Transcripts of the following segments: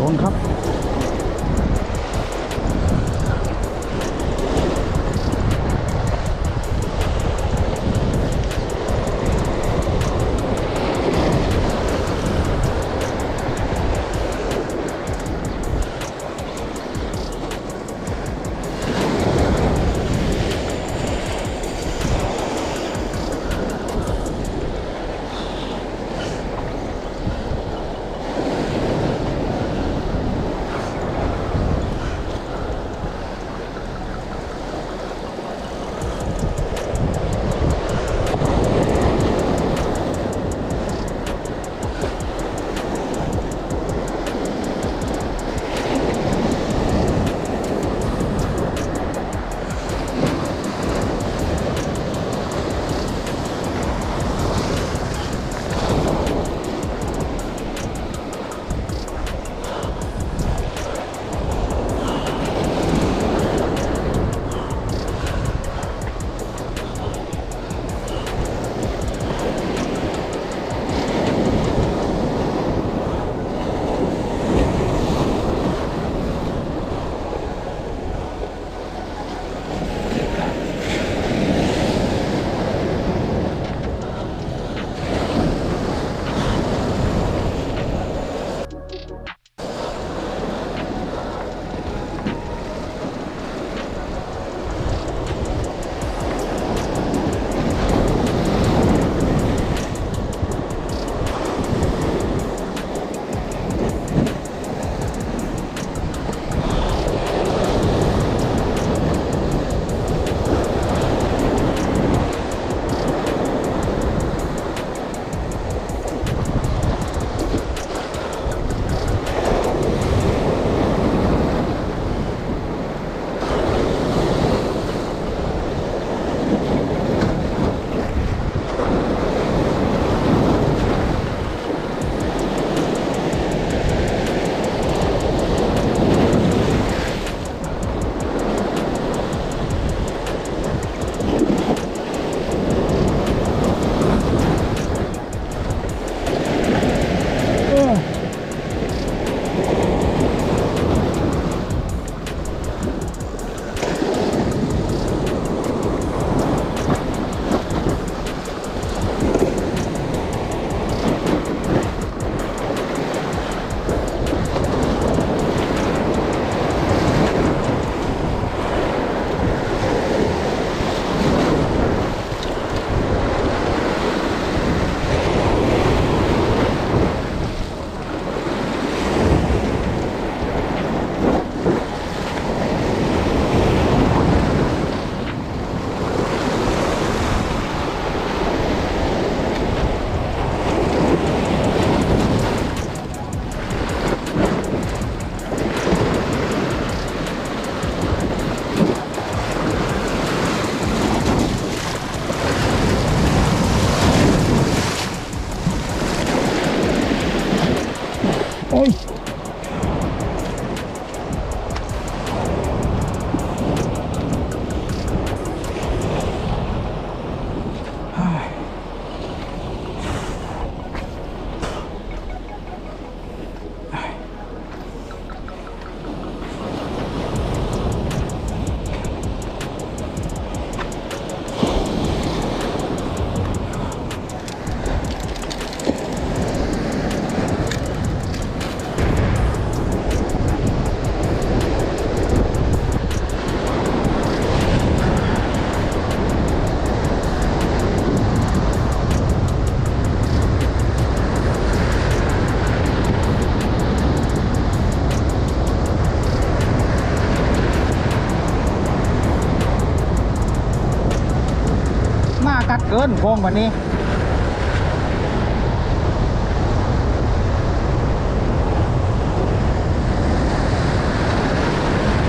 โดนครับ กัดเกินโค้งวันนี้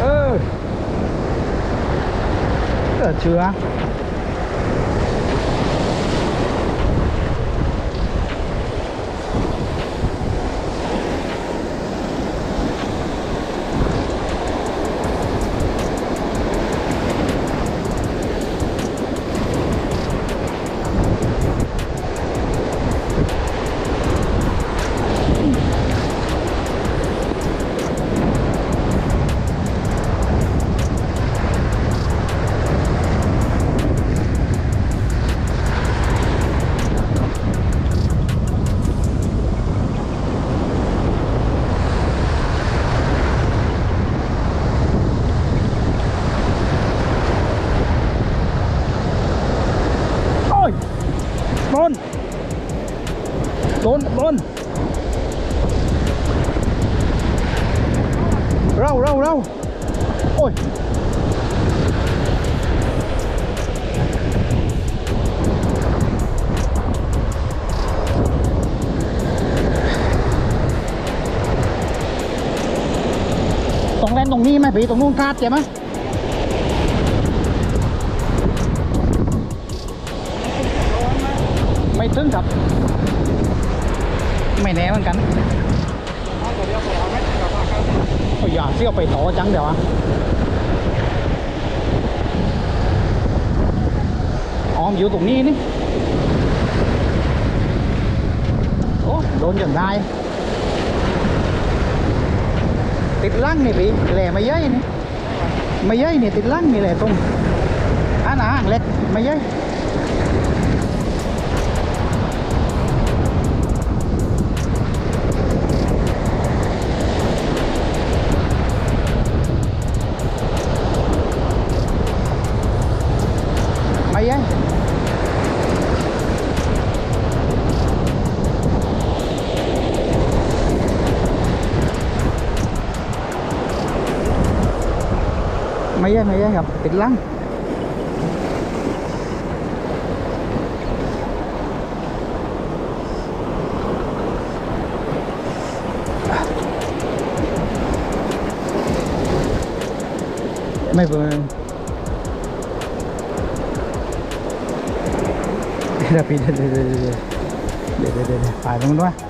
เออเกิดเชื้อ ตรงนี้ไหมพี่ตรงนู้นคาดใช่ไหมไม่ถึงครับ ไม่แน่เหมือนกันโอ้ยอย่าเสี่ยวไปต่อจังเดี๋ยวอะอ๋อมอยู่ตรงนี้นี่ โอ้โดนจนได้ ติดลังนี่พี่แหล่ไม่เย้ยนี่ไม่เย้ยนี่ติดลังนี่แหละตรงอ่านะเล็กไม่เย้ย mày ấy mày ấy gặp thịt lắm mày vừa เดี๋ยวพี่เดี๋ยวเดี๋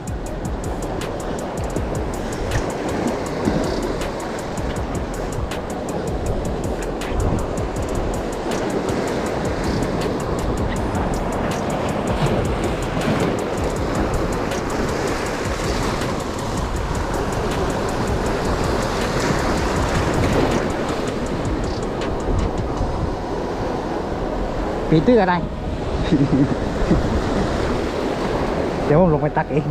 มีตื้ออะไร เดี๋ยวผมลงไปตักเอง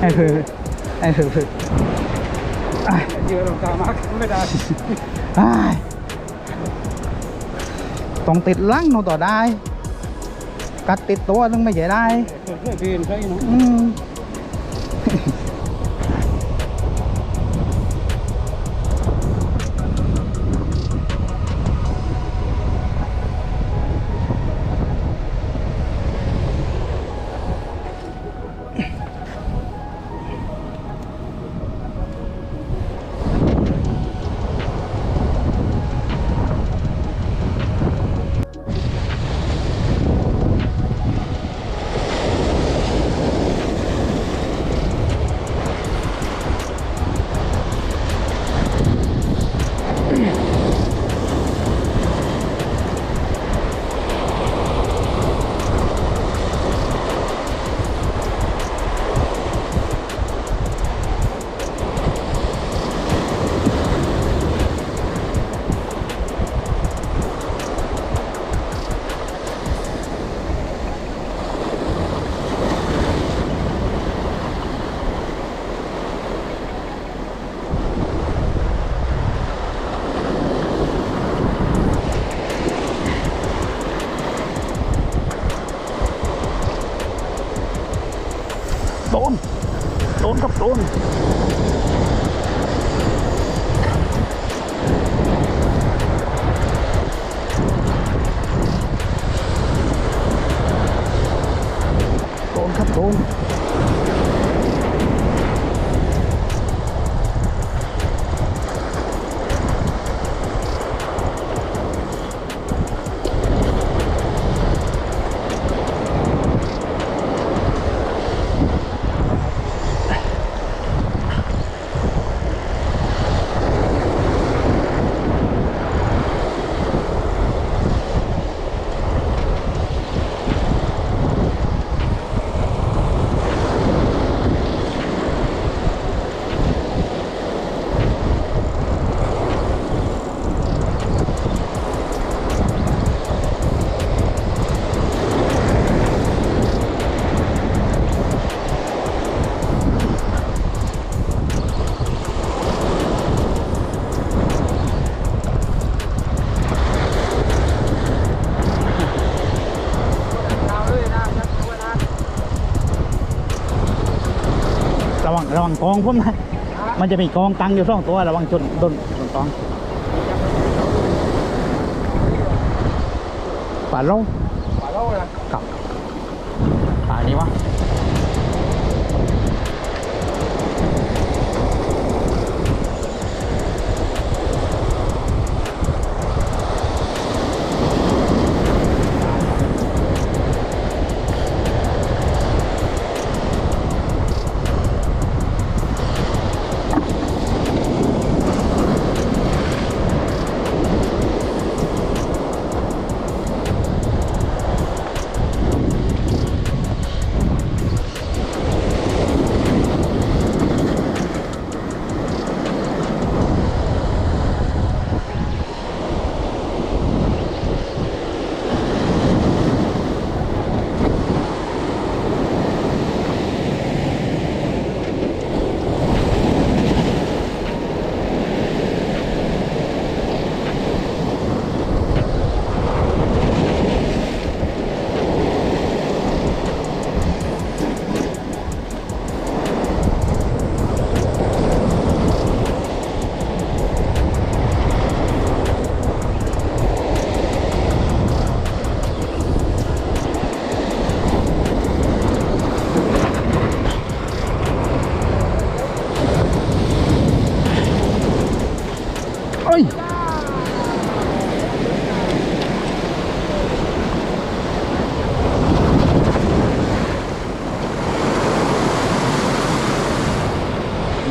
ไอ้เพื่อไอ้เพื่อเพื่อไอ้เยอะลงตามากไม่ได้ไอ้ต้องติดลังหนูต่อได้ กัดติดตัวนึงไม่ใช่ได้เกิดเรื่องอื่นใช่เนาะ ระวังระวังกองผมนะ มันจะมีกองตังอยู่สองตัวระวังชนโดนโดนกองป่าโลป่าเล่านะกับป่านี้วะ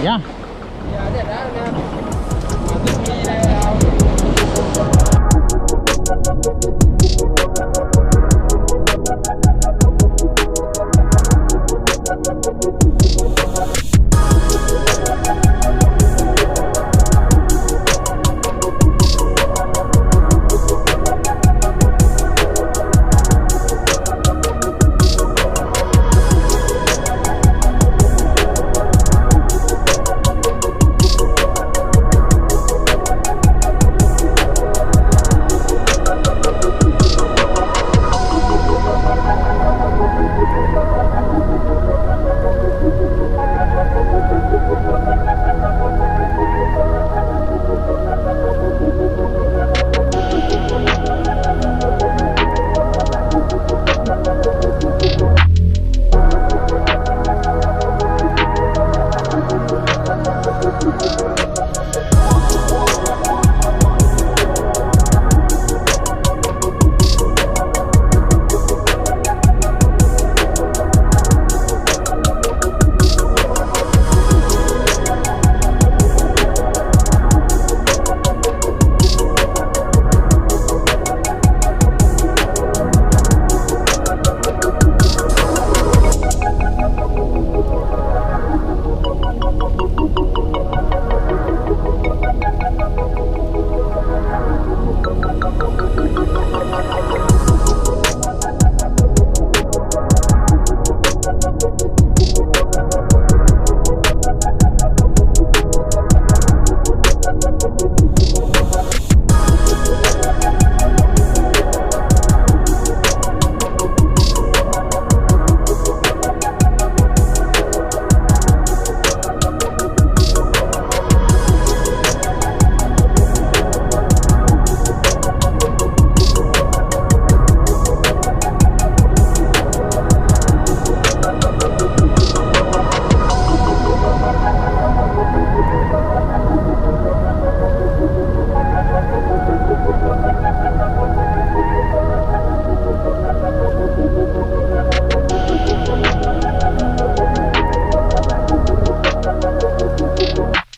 อ